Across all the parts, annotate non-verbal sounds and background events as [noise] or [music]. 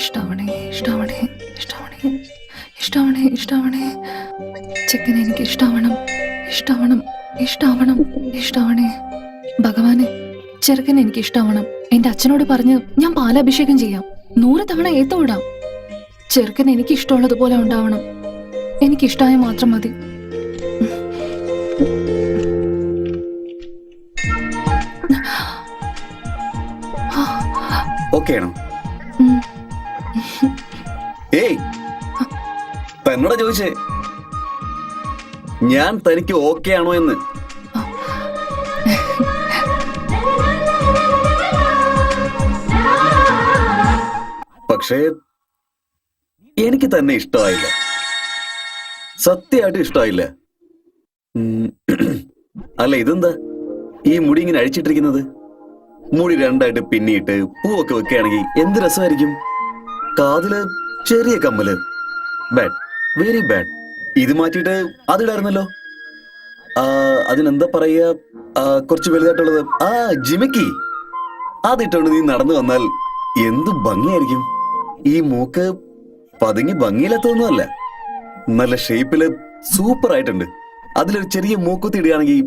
ഇഷ്ടാവണേ ഇഷ്ടാവണേ ഇഷ്ടാവണേ ഇഷ്ടാവണേ ഇഷ്ടാവണേ ചെക്കൻ എനിക്ക് ഇഷ്ടാവണം ഇഷ്ടാവണം ഇഷ്ടാവണം ഇഷ്ടാവണേ ഭഗവാനെ ചെറുക്കൻ എനിക്ക് ഇഷ്ടാവണം എന്റെ അച്ഛനോട് പറഞ്ഞ് ഞാൻ പാലാഭിഷേകം ചെയ്യാം. നൂറ് തവണ ഏത്തോടാം ചെറുക്കൻ എനിക്ക് ഇഷ്ടമുള്ളതുപോലെ ഉണ്ടാവണം. എനിക്കിഷ്ടായ മാത്രം മതി. ഓക്കെ ആണോ? തന്നോടാ ചോദിച്ചേ? ഞാൻ തനിക്ക് ഓക്കെ ആണോ എന്ന്? പക്ഷേ എനിക്ക് തന്നെ ഇഷ്ടമായില്ല. സത്യമായിട്ട് ഇഷ്ടമായില്ല. അല്ല ഇതെന്താ? ഈ മുടി ഇങ്ങനെ അഴിച്ചിട്ടിരിക്കുന്നത്? മുടി രണ്ടായിട്ട് പിന്നിയിട്ട് പൂവൊക്കെ വെക്കുകയാണെങ്കിൽ എന്ത് രസമായിരിക്കും? കാതിൽ ചെറിയ കമ്മൽ. ബാഡ് വെരി ബാഡ് ഇത് മാറ്റിയിട്ട് അതിടായിരുന്നല്ലോ. അതിനെന്താ പറയുക? കുറച്ച് വലുതായിട്ടുള്ളത്. ആ ജിമിക്കി. അതിട്ടോണ്ട് നീ നടന്നു വന്നാൽ എന്ത് ഭംഗിയായിരിക്കും. ഈ മൂക്ക് പതുങ്ങി ഭംഗിയില്ലാത്തൊന്നുമല്ല നല്ല ഷേപ്പിൽ സൂപ്പർ ആയിട്ടുണ്ട് അതിലൊരു ചെറിയ മൂക്കുത്തി ഇടുകയാണെങ്കിൽ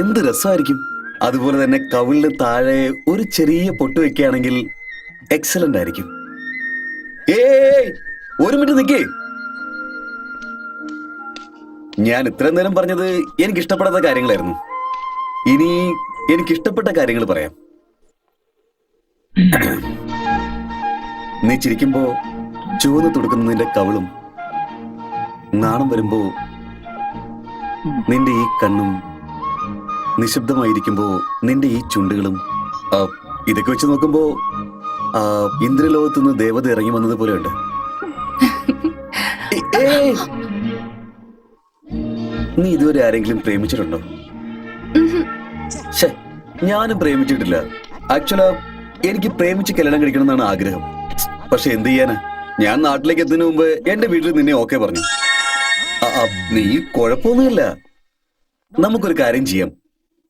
എന്ത് രസമായിരിക്കും. അതുപോലെ തന്നെ കവിളിന് താഴെ ഒരു ചെറിയ പൊട്ട് വെക്കുകയാണെങ്കിൽ എക്സലന്റ് ആയിരിക്കും. ഏയ് ഒരു മിനിറ്റ് നിക്കേ. ഞാൻ ഇത്രയും നേരം പറഞ്ഞത് എനിക്ക് ഇഷ്ടപ്പെടാത്ത കാര്യങ്ങളായിരുന്നു ഇനി എനിക്ക് ഇഷ്ടപ്പെട്ട കാര്യങ്ങൾ പറയാം നീ ചിരിക്കുമ്പോ ചുവന്ന് തുടക്കുന്ന നിന്റെ കവളും നാണം വരുമ്പോ നിന്റെ ഈ കണ്ണും നിശബ്ദമായിരിക്കുമ്പോ നിന്റെ ഈ ചുണ്ടുകളും ഇതൊക്കെ വെച്ച് നോക്കുമ്പോ ഇന്ദ്രലോകത്തുനിന്ന് ദേവത ഇറങ്ങി വന്നത് പോലെയുണ്ട് ഏ-! നീ ഇതുവരെ ആരെങ്കിലും പ്രേമിച്ചിട്ടുണ്ടോ. ഷേ ഞാനും പ്രേമിച്ചിട്ടില്ല. ആക്ച്വലാ എനിക്ക് പ്രേമിച്ച് കല്യാണം കഴിക്കണം എന്നാണ് ആഗ്രഹം. പക്ഷെ എന്ത് ചെയ്യാനാ? ഞാൻ നാട്ടിലേക്ക് എത്തുന്നതിന് മുമ്പ് എന്റെ വീട്ടിൽ നിന്നെ ഓക്കെ പറഞ്ഞു. നീ കുഴപ്പമൊന്നുമില്ല. നമുക്കൊരു കാര്യം ചെയ്യാം.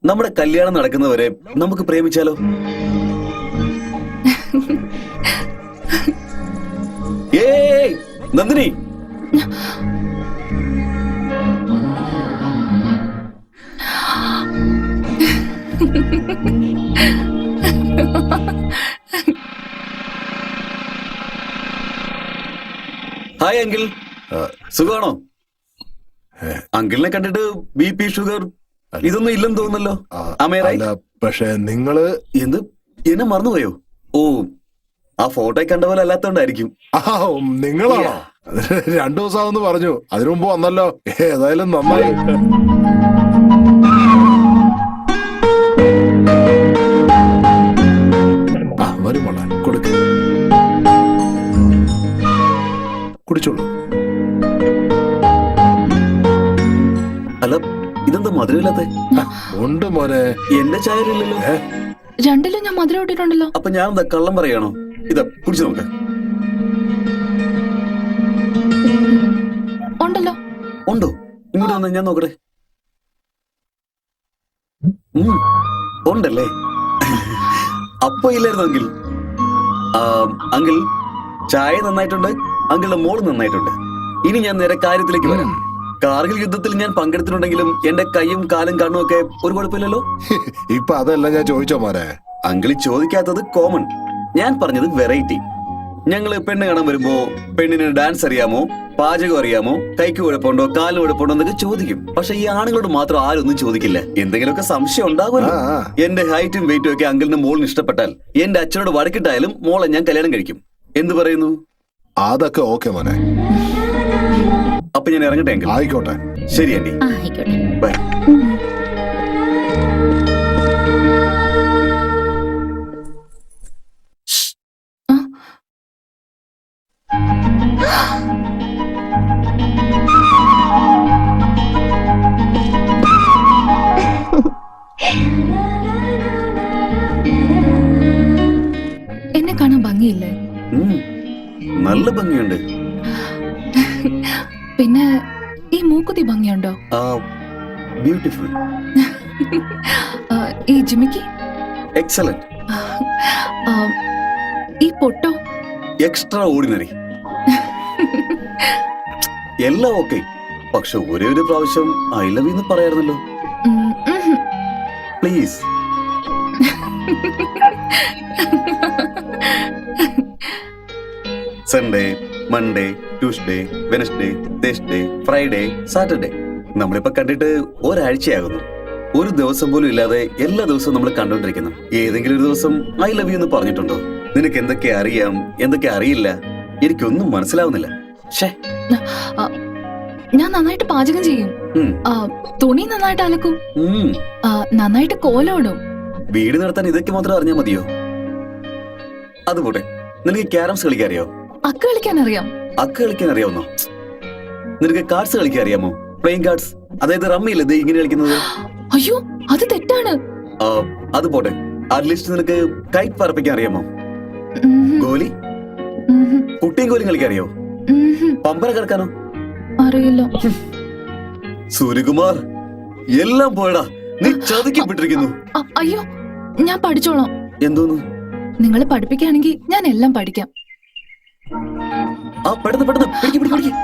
നമ്മുടെ കല്യാണം നടക്കുന്നവരെ നമുക്ക് പ്രേമിച്ചാലോ? [laughs] ഏയ് നന്ദിനി. [laughs] ഹായ് അങ്കിൾ സുഖമാണോ അങ്കിളിനെ കണ്ടിട്ട് ബി പി ഷുഗർ ഇതൊന്നും ഇല്ലെന്ന് തോന്നുന്നല്ലോ. പക്ഷെ നിങ്ങൾ എന്ത്? എന്നെ മറന്നുപോയോ? ഓ ആ ഫോട്ടോ കണ്ട പോലെ അല്ലാത്തോണ്ടായിരിക്കും. നിങ്ങളാണോ? [laughs] രണ്ടു ദിവസമാവെന്ന് പറഞ്ഞു. അതിനു മുമ്പ് വന്നല്ലോ. ഏതായാലും നന്നായി. ആ വരും കുടിച്ചോളൂ. അല്ല ഇതെന്താ മധുരമില്ലാത്ത? ഉണ്ട് മോനെ. എന്റെ ചായ രണ്ടിലും ഞാൻ മധുരം ഇട്ടിട്ടുണ്ടല്ലോ. അപ്പൊ ഞാൻ എന്താ കള്ളം പറയാണോ? ഇതാ കുടിച്ചു നോക്ക. ഉണ്ടല്ലോ. ഉണ്ടോ? ഇങ്ങോട്ട് വന്ന് ഞാൻ നോക്കട്ടെ. ഉണ്ടല്ലേ? അപ്പൊ ഇല്ലായിരുന്നു അങ്കിൽ അങ്കിൽ അങ്കിൾ ചായ നന്നായിട്ടുണ്ട്. അങ്കിളുടെ മോൾ നന്നായിട്ടുണ്ട്. ഇനി ഞാൻ നേരെ കാര്യത്തിലേക്ക് വരാം. കാർഗിൽ യുദ്ധത്തിൽ ഞാൻ പങ്കെടുത്തിട്ടുണ്ടെങ്കിലും എന്റെ കൈയും കാലും കണ്ണും ഒക്കെ ഒരു കുഴപ്പമില്ലല്ലോ? [laughs] ഇപ്പൊ അതല്ല ഞാൻ ചോദിച്ചോ മോനെ? അങ്കിളി ചോദിക്കാത്തത് കോമൺ ഞാൻ പറഞ്ഞത് വെറൈറ്റി ഞങ്ങൾ പെണ്ണ് കാണാൻ വരുമ്പോ പെണ്ണിന് ഡാൻസ് അറിയാമോ പാചകം അറിയാമോ കൈക്ക് കുഴപ്പമുണ്ടോ കാലിന് കുഴപ്പമുണ്ടോ എന്നൊക്കെ ചോദിക്കും. പക്ഷെ ഈ ആണുങ്ങളോട് മാത്രം ആരും ഒന്നും ചോദിക്കില്ല. എന്തെങ്കിലുമൊക്കെ സംശയം ഉണ്ടാകുമല്ലോ. ആ. എന്റെ ഹൈറ്റും വെയിറ്റും ഒക്കെ അങ്കിളിന് മോളിന് ഇഷ്ടപ്പെട്ടാൽ എന്റെ അച്ഛനോട് വടക്കിട്ടായാലും മോളെ ഞാൻ കല്യാണം കഴിക്കും. എന്ത് പറയുന്നു? അതൊക്കെ ഓക്കെ മോനെ. അപ്പൊ ഞാൻ ഇറങ്ങട്ടെ ആയിക്കോട്ടെ. ശരി ആന്റി ആയിക്കോട്ടെ. ബൈ. നല്ല ഭംഗിയുണ്ട്. പിന്നെ ഈ മൂക്കുതി ഭംഗിയുണ്ടോ? ബ്യൂട്ടിഫുൾ ഈ ജിമിക്ക് എക്സലന്റ് ഈ പൊട്ടോ? എക്സ്ട്രാ ഓർഡിനറി എല്ലാം ഓക്കെ. പക്ഷെ ഒരേ ഒരു പ്രാവശ്യം ഐ ലവ് എന്ന് പറയാറുണ്ടല്ലോ. Please [laughs] Sunday Monday Tuesday Wednesday Thursday Friday Saturday നമ്മളിപ്പോ കണ്ടിട്ട് ഒരാഴ്ചയാകുന്നു. ഒരു ദിവസം പോലും ഇല്ലാതെ എല്ലാ ദിവസവും നമ്മൾ കണ്ടുകൊണ്ടിരിക്കുന്നു ഏതെങ്കിലും ഒരു ദിവസം ഐ ലവ് യു എന്ന് പറഞ്ഞിട്ടുണ്ടോ? നിനക്ക് എന്തൊക്കെ അറിയാം? എന്തൊക്കെ അറിയില്ല? എനിക്കൊന്നും മനസ്സിലാവുന്നില്ല. ഞാൻ നന്നായിട്ട് പാചകം ചെയ്യും. തുണി നന്നായിട്ട് അലക്കും. നന്നായിട്ട് കോലോടും വീട് നടത്താൻ ഇതൊക്കെ മാത്രം അറിഞ്ഞാൽ മതിയോ? അതുപോട്ടെ നിനക്ക് ക്യാരംസ് കളിക്കാൻ അറിയോ? അക്ക് കളിക്കാൻ അറിയാം അക്ക് കളിക്കാൻ അറിയാവുന്നോ നിനക്ക് കാർഡ്സ് കളിക്കാൻ അറിയാമോ? പ്ലേയിങ് കാർഡ്സ് അതായത് റമ്മിയില്ലേ ദേ ഇങ്ങനെ കളിക്കുന്നത്? അയ്യോ അത് തെറ്റാണ്. അത് പോട്ടെ. അറ്റ്ലീസ്റ്റ് നിനക്ക് കൈറ്റ് പറപ്പിക്കാൻ അറിയാമോ? ഗോലി? കുട്ടിയും ഗോലിയും കളിക്കാൻ അറിയോ? പമ്പര കിടക്കാനോ? അറിയില്ല. സൂര്യകുമാർ എല്ലാം പോയടാ. നീ ചതിക്കപ്പെട്ടിരിക്കുന്നു അയ്യോ ഞാൻ പഠിച്ചോളാം. എന്തോന്നു? നിങ്ങൾ പഠിപ്പിക്കുകയാണെങ്കിൽ ഞാൻ എല്ലാം പഠിക്കാം. ആ പെട്ടെന്ന് പെട്ടെന്ന്. പിടിക്ക് പിടിക്ക് പിടിക്ക്.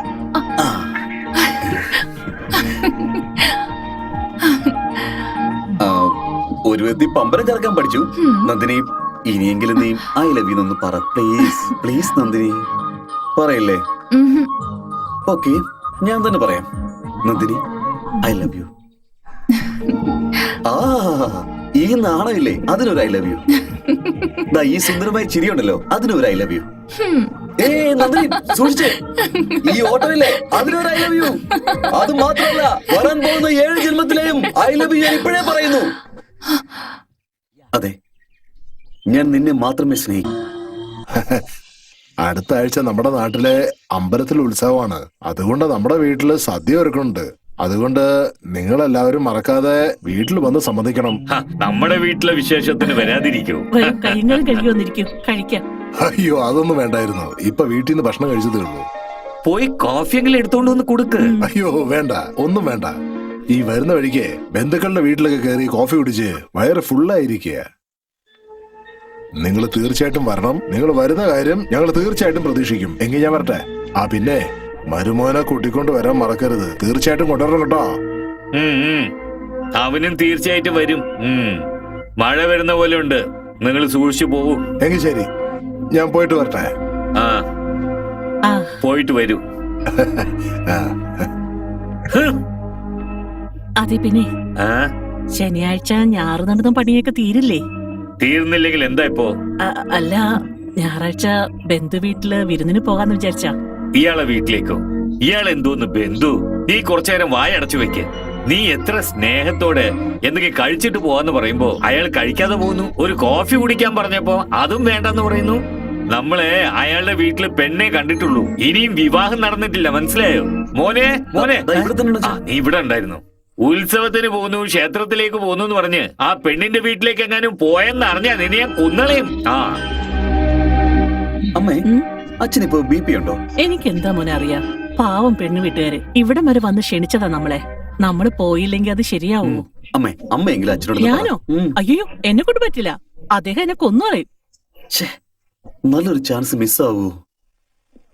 ഒരു വ്യക്തി പമ്പരം ചേർക്കാൻ പഠിച്ചു. നന്ദിനി ഇനിയെങ്കിലും നീ ഐ ലവ് യു എന്ന് പറ. Please please Nandini. പറയില്ലേ. ഓക്കെ ഞാൻ തന്നെ പറയാം. Nandini I love you. ആ ഈ നാണമില്ലേ? അതിനൊരു ഐ ലവ് യു. ദാ ഈ സുന്ദരമായ ചിരിയുണ്ടല്ലോ. അതിനൊരു ഐ ലവ് യു. സൂക്ഷിച്ചേ. ഈ ഓട്ടമില്ലേ അതിനൊരു ഐ ലവ് യു അത് മാത്രമല്ല വരാൻ പോകുന്ന ഏഴ് ജന്മത്തിലെയും ഐ ലവ് യു ഞാൻ ഇപ്പോഴേ പറയുന്നു. അതെ. ഞാൻ നിന്നെ മാത്രമേ സ്നേഹിക്കൂ. അടുത്ത ആഴ്ച നമ്മുടെ നാട്ടിലെ അമ്പലത്തിൽ ഉത്സവമാണ്. അതുകൊണ്ട് നമ്മുടെ വീട്ടിൽ സദ്യ ഒരുക്കുന്നുണ്ട്. അതുകൊണ്ട് നിങ്ങൾ എല്ലാവരും മറക്കാതെ വീട്ടിൽ വന്ന് സമ്മതിക്കണം. നമ്മുടെ വീട്ടിലെ വിശേഷത്തിന് വരാതിരിക്കും. വരും അയ്യോ അതൊന്നും വേണ്ടായിരുന്നു. ഇപ്പൊ വീട്ടിൽ നിന്ന് ഭക്ഷണം കഴിച്ചതേ ഉള്ളൂ. പോയി കോഫിയെങ്കിലും എടുത്തോണ്ട് വന്ന് കൊടുക്ക്. അയ്യോ വേണ്ട. ഒന്നും വേണ്ട. ഈ വരുന്ന വഴിക്ക് ബന്ധുക്കളുടെ വീട്ടിലൊക്കെ കയറി കോഫി കുടിച്ച് വയറ് ഫുള്ളായിരിക്കുക നിങ്ങൾ തീർച്ചയായിട്ടും വരണം. നിങ്ങൾ വരുന്ന കാര്യം ഞങ്ങൾ തീർച്ചയായിട്ടും പ്രതീക്ഷിക്കും. എങ്കിൽ ഞാൻ വരട്ടെ. ആ പിന്നെ മരുമോനെ കൂട്ടിക്കൊണ്ട് വരാൻ മറക്കരുത്. തീർച്ചയായിട്ടും കൊണ്ടുവരണം കേട്ടോ. അവനും തീർച്ചയായിട്ടും വരും. മഴ വരുന്ന പോലെ ഉണ്ട്. നിങ്ങൾ സൂക്ഷിച്ചു പോകും. എങ്കിൽ ശരി. ഞാൻ പോയിട്ട് വരട്ടെ? ആ. പോയിട്ട് വരൂ. അതെ പിന്നെ. ആ. ശനിയാഴ്ച ഞാറ് നടന്ന പണിയൊക്കെ തീരില്ലേ? തീർന്നില്ലെങ്കിൽ എന്താ ഇപ്പോ? അ- അല്ല ഞായറാഴ്ച ബന്ധു വീട്ടിൽ വിരുന്നിന് പോകാന്ന് വിചാരിച്ചാ. ഇയാളെ വീട്ടിലേക്കോ? ഇയാൾ എന്തോന്ന് ബന്ധു? നീ കുറച്ചു നേരം വായ അടച്ചു വെക്ക്. നീ എത്ര സ്നേഹത്തോടെ എന്തൊക്കെ കഴിച്ചിട്ട് പോവാന്ന് പറയുമ്പോ അയാൾ കഴിക്കാതെ പോകുന്നു. ഒരു കോഫി കുടിക്കാൻ പറഞ്ഞപ്പോ അതും വേണ്ടെന്ന് പറയുന്നു. നമ്മളെ അയാളുടെ വീട്ടിൽ പെണ്ണെ കണ്ടിട്ടുള്ളൂ. ഇനിയും വിവാഹം നടന്നിട്ടില്ല മനസ്സിലായോ? മോനെ മോനെ. ഇവിടെ തന്നെ ആ നീ ഇവിടെ ഉണ്ടായിരുന്നു. ഉത്സവത്തിന് പോകുന്നു ക്ഷേത്രത്തിലേക്ക് പോകുന്നു എന്ന് പറഞ്ഞ് ആ പെണ്ണിന്റെ വീട്ടിലേക്ക് എങ്ങാനും പോയെന്ന് അറിഞ്ഞാ നിന്നെ ഞാൻ കൊന്നളയും. ആ. അമ്മേ? അച്ഛനിപ്പോ ബി പി ഉണ്ടോ? എനിക്ക് എന്താ മോനെ അറിയാം? പാവം പെണ്ണു വീട്ടുകാര്. ഇവിടം വരെ വന്ന് ക്ഷണിച്ചതാ നമ്മളെ. നമ്മൾ പോയില്ലെങ്കിൽ അത് ശരിയാവോ? അമ്മേ അമ്മയെങ്കിലും അച്ഛനോട് ഒന്ന് പറ. ഞാനോ? ഉം. അയ്യോ എന്നെ കൊണ്ട് പറ്റില്ല. അദ്ദേഹം എന്നെ കൊന്നു പറയും ഛേ, നല്ലൊരു ചാൻസ് മിസ്സാവൂ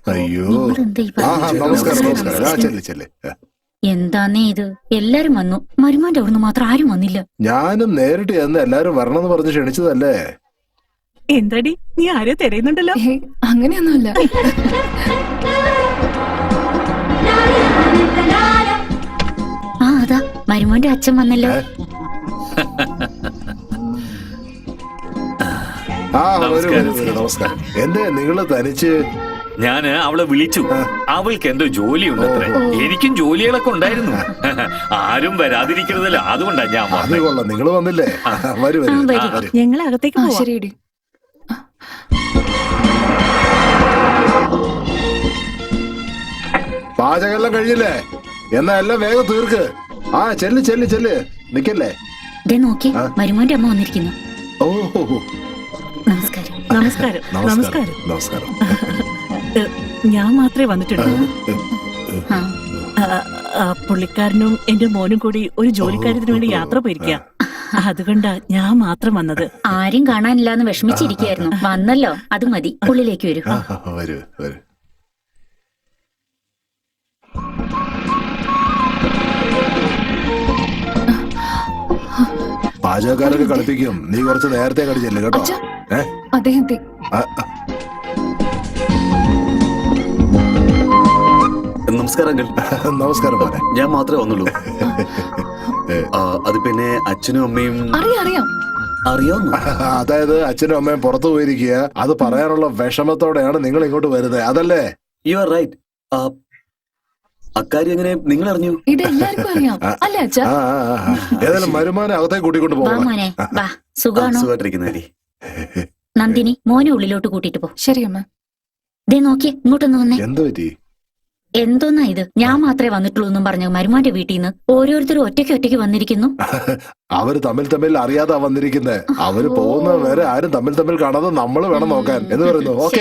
അയ്യോ. നിങ്ങളെന്താ ഈ ആ ആ, പറയുന്നത്? നമസ്കാരം നമസ്കാരം. ആ ചെല്ല് ചെല്ല്. എന്താന്നേ ഇത്? എല്ലാരും വന്നു. മരുമാന്റെ അവിടുന്ന് മാത്രം ആരും വന്നില്ല. ഞാനും നേരിട്ട് ചെന്ന് എല്ലാരും വരണമെന്ന് പറഞ്ഞ് ക്ഷണിച്ചതല്ലേ? എന്താടി? നീ ആരെ തിരയുന്നുണ്ടല്ലോ. ഏയ്, അങ്ങനെയൊന്നുമില്ല. അതാ [laughs] [laughs] മരുമോന്റെ അച്ഛൻ വന്നല്ലോ? ആ വരൂ വരൂ വരൂ നമസ്കാരം. എന്തേ നിങ്ങൾ തനിച്ച്? ഞാൻ അവളെ വിളിച്ചു. അവൾക്ക് എന്തോ ജോലിയുണ്ട് അത്രേ. എനിക്കും ജോലികളൊക്കെ ഉണ്ടായിരുന്നു. ആരും വരാതിരിക്കുന്നതല്ല അതുകൊണ്ടാ ഞാൻ അത് വന്നത് കൊള്ളാം. നിങ്ങൾ വന്നില്ലേ? വരൂ വരൂ. വരൂ. വരൂ. ഞങ്ങളെ അകത്തേക്ക് ആ പോവാം. ശരിയടി പാചകമെല്ലാം കഴിഞ്ഞില്ലേ? എന്നാ എല്ലാം വേഗം തീർക്ക്. ആ ചെല്ല് ചെല്ല് ചെല്ല്. നിക്കല്ലേ? ദേ നോക്കി. മരുമോന്റെ അമ്മ വന്നിരിക്കുന്നു. ഓ. ഹോ, ഹോ. നമസ്കാരം. നമസ്കാരം. നമസ്കാരം. നമസ്കാരം ഞാൻ മാത്രമേ വന്നിട്ടുള്ളൂ. പുള്ളിക്കാരനും എന്റെ മോനും കൂടി ഒരു ജോലിക്കാര്യത്തിന് വേണ്ടി യാത്ര പോയിരിക്കുക അതുകൊണ്ടാ ഞാൻ മാത്രം വന്നത്. ആരും കാണാനില്ലാന്ന് വിഷമിച്ചിരിക്കായിരുന്നു വന്നല്ലോ. അത് മതി. ഉള്ളിലേക്ക് വരൂ. വരൂ വരൂ. പാചകക്കാരൊക്കെ കളിപ്പിക്കും. നീ കുറച്ച് നേരത്തെ കടിച്ചല്ലേ കേട്ടോ? അച്ഛാ. ഏ? അദ്ദേഹത്തെ. ആ, ആ, നമസ്കാരം അങ്കിൾ. നമസ്കാരം മോനെ. ഞാൻ മാത്രമേ വന്നുള്ളൂ. ആ, അത് പിന്നെ അച്ഛനും അമ്മയും അറിയാം അറിയാം. അറിയാവുന്നു. അതായത് അച്ഛനും അമ്മയും പുറത്തു പോയിരിക്കുക. അത് പറയാനുള്ള വിഷമത്തോടെയാണ് നിങ്ങൾ ഇങ്ങോട്ട് വരുന്നത്. അതല്ലേ? യു ആർ റൈറ്റ് അക്കാര്യം എങ്ങനെ നിങ്ങൾ അറിഞ്ഞു ഇത് എല്ലാവർക്കും അറിയാം. അല്ല അച്ഛ. ആ ആ, ആ, ആ. ഏതായാലും മരുമാനെ അകത്തേക്ക് കൂട്ടിക്കൊണ്ട് വാ പോകണം മോനെ. വാ. സുഖാണോ സുഖമായിട്ടിരിക്കുന്നേ നന്ദിനി മോനെ ഉള്ളിലോട്ട് കൂട്ടിട്ട് പോ. ശരി അമ്മ. ദേ നോക്കിയേ ഇങ്ങോട്ടൊന്ന് വന്നേ. എന്ത് പറ്റി? എന്തോന്നാ ഇത്? ഞാൻ മാത്രമേ വന്നിട്ടുള്ളൂ എന്നും പറഞ്ഞു മരുമാന്റെ വീട്ടിൽ നിന്ന് ഓരോരുത്തരും ഒറ്റയ്ക്ക് ഒറ്റയ്ക്ക് വന്നിരിക്കുന്നു. അവർ തമ്മിൽ തമ്മിൽ അറിയാതാ വന്നിരിക്കുന്നത് അവർ പോകുന്ന വരെ ആരും തമ്മിൽ തമ്മിൽ കാണാതെ നമ്മൾ വേണം നോക്കാൻ. എന്ന് പറയുന്നു. ഓക്കെ.